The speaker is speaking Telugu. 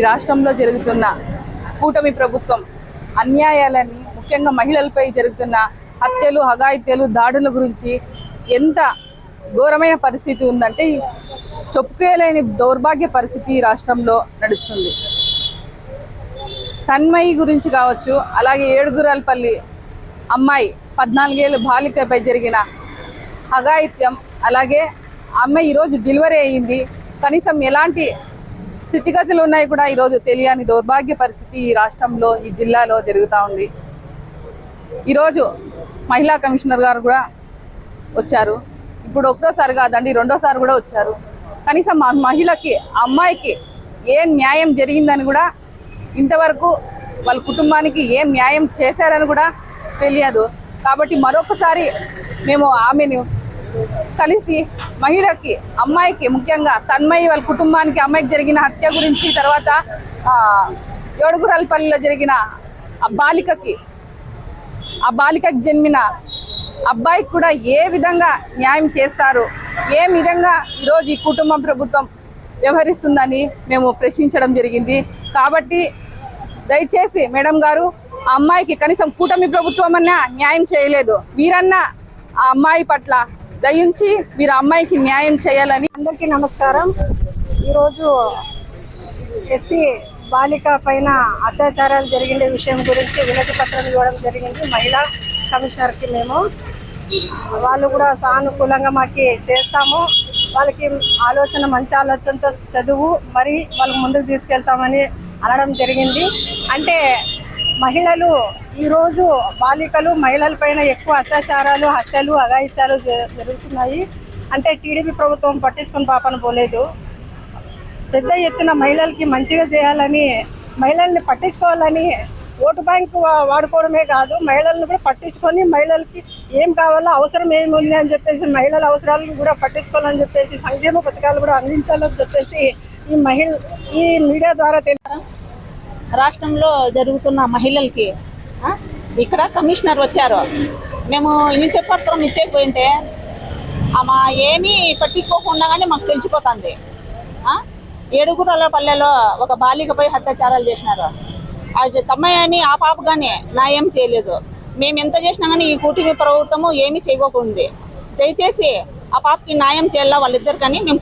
ఈ రాష్ట్రంలో జరుగుతున్న కూటమి ప్రభుత్వం అన్యాయాలని ముఖ్యంగా మహిళలపై జరుగుతున్న హత్యలు హగాయిత్యలు దాడుల గురించి ఎంత ఘోరమైన పరిస్థితి ఉందంటే చెప్పుకోలేని దౌర్భాగ్య పరిస్థితి ఈ రాష్ట్రంలో నడుస్తుంది. తన్మయి గురించి కావచ్చు అలాగే ఏడుగురాలపల్లి అమ్మాయి పద్నాలుగేళ్ళ బాలికపై జరిగిన అఘాయిత్యం అలాగే అమ్మాయి ఈరోజు డెలివరీ అయ్యింది కనీసం ఎలాంటి స్థితిగతులు ఉన్నాయి కూడా ఈరోజు తెలియని దౌర్భాగ్య పరిస్థితి ఈ రాష్ట్రంలో ఈ జిల్లాలో జరుగుతూ ఉంది. ఈరోజు మహిళా కమిషనర్ గారు కూడా వచ్చారు. ఇప్పుడు ఒక్కసారి కాదండి రెండోసారి కూడా వచ్చారు. కనీసం మా మహిళకి అమ్మాయికి ఏం న్యాయం జరిగిందని కూడా ఇంతవరకు వాళ్ళ కుటుంబానికి ఏం న్యాయం చేశారని కూడా తెలియదు. కాబట్టి మరొకసారి మేము ఆమెను కలిసి మహిళకి అమ్మాయికి ముఖ్యంగా తన్మయి వాళ్ళ కుటుంబానికి అమ్మాయికి జరిగిన హత్య గురించి తర్వాత ఏడుగురాలపల్లిలో జరిగిన ఆ బాలికకి ఆ బాలికకి జన్మిన అబ్బాయికి కూడా ఏ విధంగా న్యాయం చేస్తారు ఏ విధంగా ఈరోజు ఈ కుటుంబ ప్రభుత్వం వ్యవహరిస్తుందని మేము ప్రశ్నించడం జరిగింది. కాబట్టి దయచేసి మేడం గారు ఆ అమ్మాయికి కనీసం కూటమి ప్రభుత్వం అన్నా న్యాయం చేయలేదు. మీరన్నా ఆ అమ్మాయి పట్ల దయించి మీరు అమ్మాయికి న్యాయం చేయాలని అందరికీ నమస్కారం. ఈరోజు ఎస్సీ బాలిక పైన అత్యాచారాలు జరిగిన విషయం గురించి వినతి పత్రం ఇవ్వడం జరిగింది. మహిళా కమిషనర్కి మేము. వాళ్ళు కూడా సానుకూలంగా మాకు చేస్తాము. వాళ్ళకి ఆలోచన మంచి ఆలోచనతో చదువు మరి వాళ్ళకి ముందుకు తీసుకెళ్తామని అనడం జరిగింది. అంటే మహిళలు ఈరోజు బాలికలు మహిళలపైన ఎక్కువ అత్యాచారాలు హత్యలు అఘాయిత్యాలు జ- జరుగుతున్నాయి. అంటే టీడీపీ ప్రభుత్వం పట్టించుకుని పాపను పోలేదు. పెద్ద ఎత్తున మహిళలకి మంచిగా చేయాలని మహిళల్ని పట్టించుకోవాలని ఓటు బ్యాంకు వాడుకోవడమే కాదు మహిళలను కూడా పట్టించుకొని మహిళలకి ఏం కావాలో అవసరం ఏమి ఉంది అని చెప్పేసి మహిళల అవసరాలను కూడా పట్టించుకోవాలని చెప్పేసి సంక్షేమ పథకాలు కూడా అందించాలని చెప్పేసి ఈ మహిళ ఈ మీడియా ద్వారా తెలియ రాష్ట్రంలో జరుగుతున్న మహిళలకి ఇక్కడ కమిషనర్ వచ్చారు. మేము ఇనితే పత్రం ఇచ్చేకపోయింటే ఆమె ఏమీ పట్టించుకోకుండా కానీ మాకు తెలిసిపోతుంది. ఆ, ఏడుగురాల పల్లెలో ఒక బాలికపై అత్యాచారాలు చేసినారు. అది తమ్మయ్య అని ఆ పాప కానీ న్యాయం చేయలేదు. మేము ఎంత చేసినా కానీ ఈ కూటమి ప్రభుత్వము ఏమీ చేయకపోతుంది దయచేసి ఆ పాపకి న్యాయం చేయాలా వాళ్ళిద్దరు కానీ మేము